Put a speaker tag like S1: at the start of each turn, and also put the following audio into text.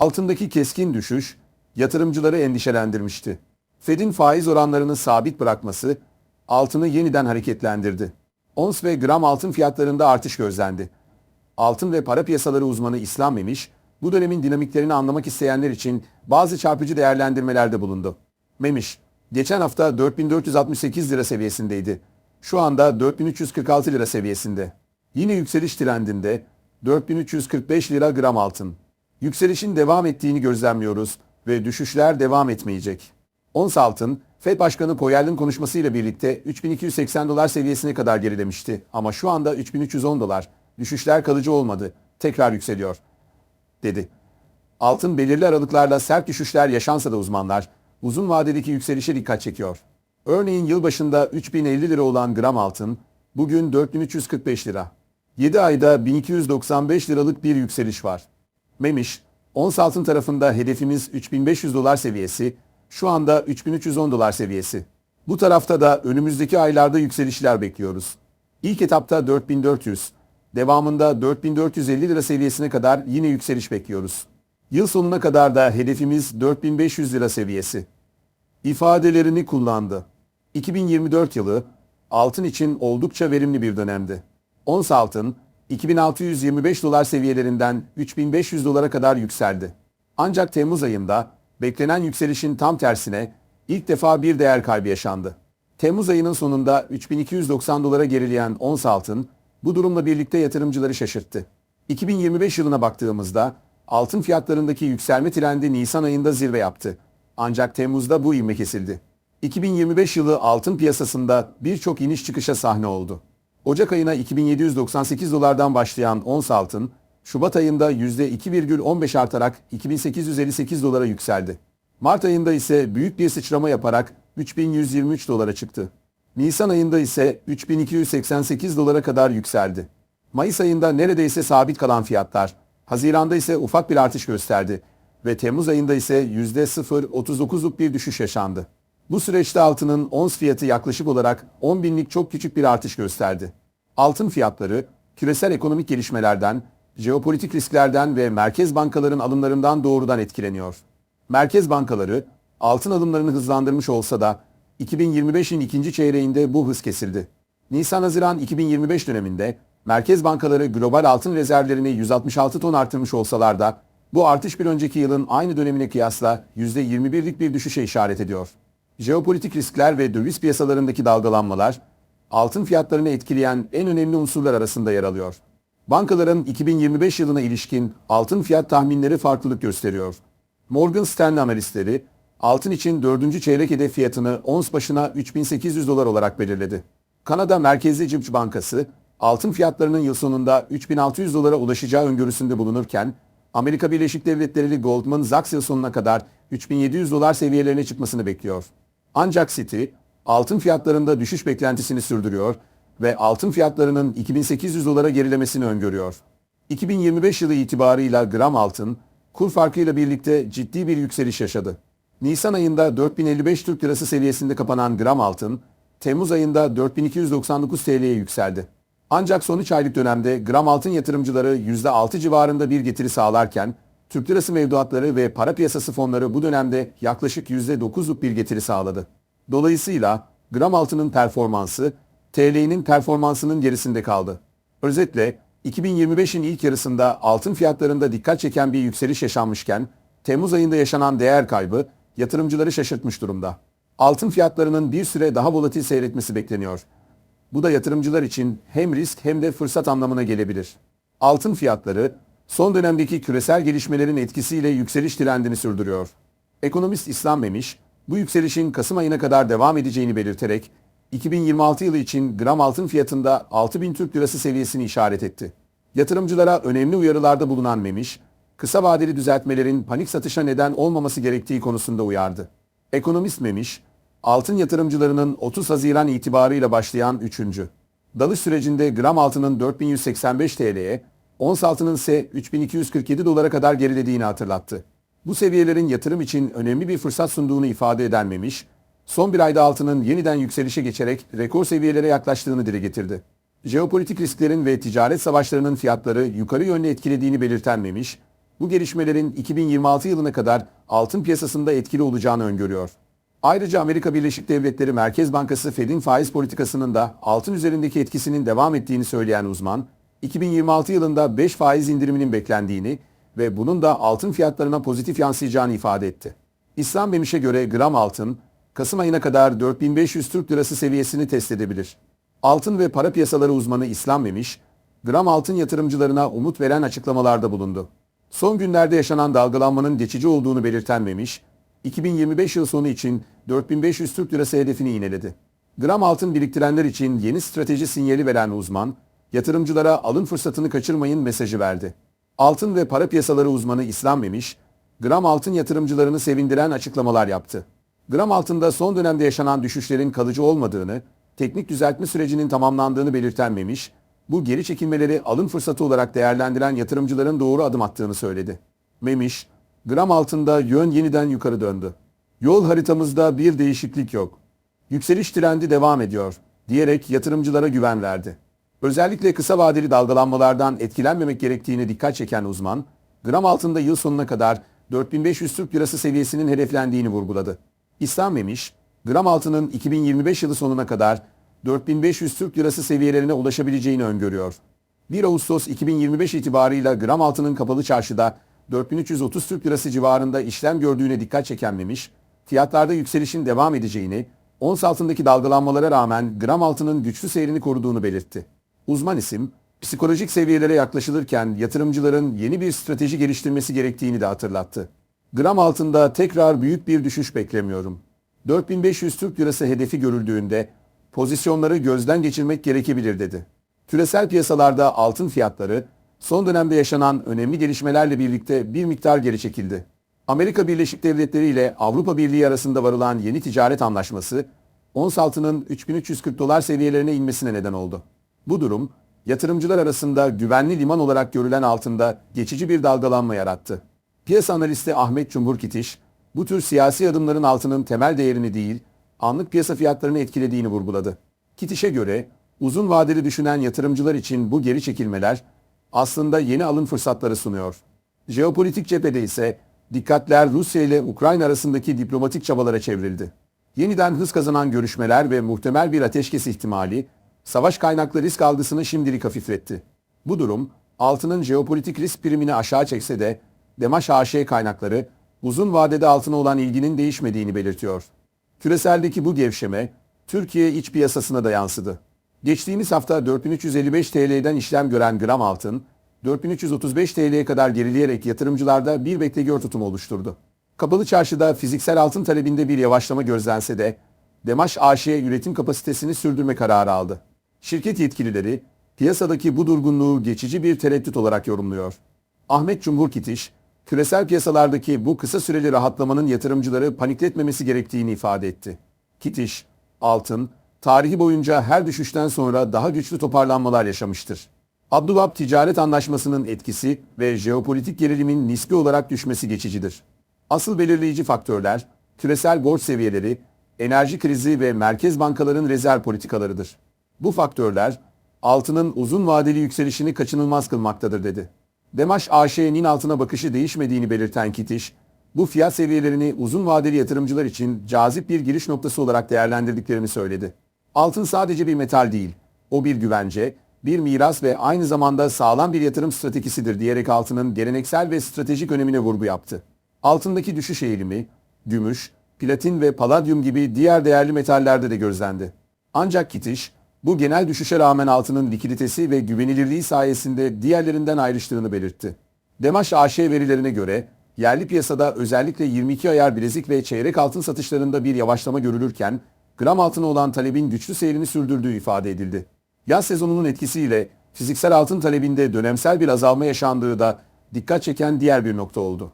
S1: Altındaki keskin düşüş yatırımcıları endişelendirmişti. Fed'in faiz oranlarını sabit bırakması altını yeniden hareketlendirdi. Ons ve gram altın fiyatlarında artış gözlendi. Altın ve para piyasaları uzmanı İslam Memiş, bu dönemin dinamiklerini anlamak isteyenler için bazı çarpıcı değerlendirmelerde bulundu. Memiş, geçen hafta 4468 lira seviyesindeydi. Şu anda 4346 lira seviyesinde. Yine yükseliş trendinde 4345 lira gram altın. Yükselişin devam ettiğini gözlemliyoruz ve düşüşler devam etmeyecek. Ons altın, Fed Başkanı Powell'in konuşmasıyla birlikte 3280 dolar seviyesine kadar gerilemişti ama şu anda 3310 dolar. Düşüşler kalıcı olmadı. Tekrar yükseliyor, dedi. Altın belirli aralıklarla sert düşüşler yaşansa da uzmanlar uzun vadedeki yükselişe dikkat çekiyor. Örneğin yılbaşında 3050 lira olan gram altın bugün 4345 lira. 7 ayda 1295 liralık bir yükseliş var. Memiş, ons altın tarafında hedefimiz 3500 dolar seviyesi, şu anda 3310 dolar seviyesi. Bu tarafta da önümüzdeki aylarda yükselişler bekliyoruz. İlk etapta 4400, devamında 4450 lira seviyesine kadar yine yükseliş bekliyoruz. Yıl sonuna kadar da hedefimiz 4500 lira seviyesi. İfadelerini kullandı. 2024 yılı altın için oldukça verimli bir dönemdi. Ons altın 2625 dolar seviyelerinden 3500 dolara kadar yükseldi. Ancak Temmuz ayında beklenen yükselişin tam tersine ilk defa bir değer kaybı yaşandı. Temmuz ayının sonunda 3290 dolara gerileyen ons altın bu durumla birlikte yatırımcıları şaşırttı. 2025 yılına baktığımızda altın fiyatlarındaki yükselme trendi Nisan ayında zirve yaptı. Ancak Temmuz'da bu ivme kesildi. 2025 yılı altın piyasasında birçok iniş çıkışa sahne oldu. Ocak ayına 2798 dolardan başlayan ons altın, Şubat ayında %2,15 artarak 2858 dolara yükseldi. Mart ayında ise büyük bir sıçrama yaparak 3123 dolara çıktı. Nisan ayında ise 3288 dolara kadar yükseldi. Mayıs ayında neredeyse sabit kalan fiyatlar, Haziran'da ise ufak bir artış gösterdi ve Temmuz ayında ise %0.39'luk bir düşüş yaşandı. Bu süreçte altının ons fiyatı yaklaşık olarak 10 binlik çok küçük bir artış gösterdi. Altın fiyatları küresel ekonomik gelişmelerden, jeopolitik risklerden ve merkez bankaların alımlarından doğrudan etkileniyor. Merkez bankaları altın alımlarını hızlandırmış olsa da 2025'in ikinci çeyreğinde bu hız kesildi. Nisan-Haziran 2025 döneminde merkez bankaları global altın rezervlerini 166 ton artırmış olsalar da bu artış bir önceki yılın aynı dönemine kıyasla %21'lik bir düşüşe işaret ediyor. Jeopolitik riskler ve döviz piyasalarındaki dalgalanmalar altın fiyatlarını etkileyen en önemli unsurlar arasında yer alıyor. Bankaların 2025 yılına ilişkin altın fiyat tahminleri farklılık gösteriyor. Morgan Stanley analistleri altın için 4. çeyrek hedef fiyatını ons başına 3800 dolar olarak belirledi. Kanada Merkezli Cimç Bankası altın fiyatlarının yıl sonunda 3600 dolara ulaşacağı öngörüsünde bulunurken Amerika Birleşik Devletleri'li Goldman Sachs yıl sonuna kadar 3700 dolar seviyelerine çıkmasını bekliyor. Ancak Citi altın fiyatlarında düşüş beklentisini sürdürüyor ve altın fiyatlarının 2800 dolara gerilemesini öngörüyor. 2025 yılı itibarıyla gram altın kur farkıyla birlikte ciddi bir yükseliş yaşadı. Nisan ayında 4055 Türk Lirası seviyesinde kapanan gram altın, Temmuz ayında 4299 TL'ye yükseldi. Ancak son 3 aylık dönemde gram altın yatırımcıları %6 civarında bir getiri sağlarken, Türk Lirası mevduatları ve para piyasası fonları bu dönemde yaklaşık %9'luk bir getiri sağladı. Dolayısıyla gram altının performansı TL'nin performansının gerisinde kaldı. Özetle 2025'in ilk yarısında altın fiyatlarında dikkat çeken bir yükseliş yaşanmışken Temmuz ayında yaşanan değer kaybı yatırımcıları şaşırtmış durumda. Altın fiyatlarının bir süre daha volatil seyretmesi bekleniyor. Bu da yatırımcılar için hem risk hem de fırsat anlamına gelebilir. Altın fiyatları son dönemdeki küresel gelişmelerin etkisiyle yükseliş trendini sürdürüyor. Ekonomist İslam Memiş, bu yükselişin Kasım ayına kadar devam edeceğini belirterek 2026 yılı için gram altın fiyatında 6000 Türk Lirası seviyesini işaret etti. Yatırımcılara önemli uyarılarda bulunan Memiş, kısa vadeli düzeltmelerin panik satışa neden olmaması gerektiği konusunda uyardı. Ekonomist Memiş, altın yatırımcılarının 30 Haziran itibarıyla başlayan 3. dalış sürecinde gram altının 4185 TL'ye, ons altının ise 3247 dolara kadar gerilediğini hatırlattı. Bu seviyelerin yatırım için önemli bir fırsat sunduğunu ifade eden Memiş, son bir ayda altının yeniden yükselişe geçerek rekor seviyelere yaklaştığını dile getirdi. Jeopolitik risklerin ve ticaret savaşlarının fiyatları yukarı yönlü etkilediğini belirten Memiş, bu gelişmelerin 2026 yılına kadar altın piyasasında etkili olacağını öngörüyor. Ayrıca Amerika Birleşik Devletleri Merkez Bankası Fed'in faiz politikasının da altın üzerindeki etkisinin devam ettiğini söyleyen uzman, 2026 yılında 5 faiz indiriminin beklendiğini ve bunun da altın fiyatlarına pozitif yansıyacağını ifade etti. İslam Memiş'e göre gram altın, Kasım ayına kadar 4500 Türk Lirası seviyesini test edebilir. Altın ve para piyasaları uzmanı İslam Memiş, gram altın yatırımcılarına umut veren açıklamalarda bulundu. Son günlerde yaşanan dalgalanmanın geçici olduğunu belirten Memiş, 2025 yıl sonu için 4500 Türk Lirası hedefini iğneledi. Gram altın biriktirenler için yeni strateji sinyali veren uzman, yatırımcılara alın fırsatını kaçırmayın mesajı verdi. Altın ve para piyasaları uzmanı İslam Memiş, gram altın yatırımcılarını sevindiren açıklamalar yaptı. Gram altında son dönemde yaşanan düşüşlerin kalıcı olmadığını, teknik düzeltme sürecinin tamamlandığını belirten Memiş, bu geri çekilmeleri alım fırsatı olarak değerlendiren yatırımcıların doğru adım attığını söyledi. Memiş, gram altında yön yeniden yukarı döndü. Yol haritamızda bir değişiklik yok. Yükseliş trendi devam ediyor diyerek yatırımcılara güven verdi. Özellikle kısa vadeli dalgalanmalardan etkilenmemek gerektiğini dikkat çeken uzman, gram altında yıl sonuna kadar 4500 Türk Lirası seviyesinin hedeflendiğini vurguladı. İslam Memiş, gram altının 2025 yılı sonuna kadar 4500 Türk Lirası seviyelerine ulaşabileceğini öngörüyor. 1 Ağustos 2025 itibarıyla gram altının kapalı çarşıda 4330 Türk Lirası civarında işlem gördüğüne dikkat çeken Memiş, fiyatlarda yükselişin devam edeceğini, ons altındaki dalgalanmalara rağmen gram altının güçlü seyrini koruduğunu belirtti. Uzman isim, psikolojik seviyelere yaklaşılırken yatırımcıların yeni bir strateji geliştirmesi gerektiğini de hatırlattı. Gram altında tekrar büyük bir düşüş beklemiyorum. 4500 Türk Lirası hedefi görüldüğünde pozisyonları gözden geçirmek gerekebilir dedi. Küresel piyasalarda altın fiyatları son dönemde yaşanan önemli gelişmelerle birlikte bir miktar geri çekildi. Amerika Birleşik Devletleri ile Avrupa Birliği arasında varılan yeni ticaret anlaşması, ons altının 3340 dolar seviyelerine inmesine neden oldu. Bu durum, yatırımcılar arasında güvenli liman olarak görülen altında geçici bir dalgalanma yarattı. Piyasa analisti Ahmet Cumhur Kitiş, bu tür siyasi adımların altının temel değerini değil, anlık piyasa fiyatlarını etkilediğini vurguladı. Kitiş'e göre uzun vadeli düşünen yatırımcılar için bu geri çekilmeler aslında yeni alım fırsatları sunuyor. Jeopolitik cephede ise dikkatler Rusya ile Ukrayna arasındaki diplomatik çabalara çevrildi. Yeniden hız kazanan görüşmeler ve muhtemel bir ateşkes ihtimali savaş kaynaklı risk algısını şimdilik hafifletti. Bu durum altının jeopolitik risk primini aşağı çekse de Demaş AŞ kaynakları uzun vadede altına olan ilginin değişmediğini belirtiyor. Küreseldeki bu gevşeme Türkiye iç piyasasına da yansıdı. Geçtiğimiz hafta 4355 TL'den işlem gören gram altın 4335 TL'ye kadar gerileyerek yatırımcılarda bir beklegör tutumu oluşturdu. Kapalı çarşıda fiziksel altın talebinde bir yavaşlama gözlense de Demaş AŞ üretim kapasitesini sürdürme kararı aldı. Şirket yetkilileri piyasadaki bu durgunluğu geçici bir tereddüt olarak yorumluyor. Ahmet Cumhur Kitiş, küresel piyasalardaki bu kısa süreli rahatlamanın yatırımcıları panikletmemesi gerektiğini ifade etti. Kitiş, altın, tarihi boyunca her düşüşten sonra daha güçlü toparlanmalar yaşamıştır. Abdülhab ticaret anlaşmasının etkisi ve jeopolitik gerilimin nispi olarak düşmesi geçicidir. Asıl belirleyici faktörler, küresel borç seviyeleri, enerji krizi ve merkez bankaların rezerv politikalarıdır. Bu faktörler, altının uzun vadeli yükselişini kaçınılmaz kılmaktadır dedi. Demaş AŞ'nin altına bakışı değişmediğini belirten Kitiş, bu fiyat seviyelerini uzun vadeli yatırımcılar için cazip bir giriş noktası olarak değerlendirdiklerini söyledi. Altın sadece bir metal değil, o bir güvence, bir miras ve aynı zamanda sağlam bir yatırım stratejisidir diyerek altının geleneksel ve stratejik önemine vurgu yaptı. Altındaki düşüş eğilimi, gümüş, platin ve paladyum gibi diğer değerli metallerde de gözlendi. Ancak Kitiş, bu genel düşüşe rağmen altının likiditesi ve güvenilirliği sayesinde diğerlerinden ayrıştığını belirtti. Demaş AŞ verilerine göre yerli piyasada özellikle 22 ayar bilezik ve çeyrek altın satışlarında bir yavaşlama görülürken gram altına olan talebin güçlü seyrini sürdürdüğü ifade edildi. Yaz sezonunun etkisiyle fiziksel altın talebinde dönemsel bir azalma yaşandığı da dikkat çeken diğer bir nokta oldu.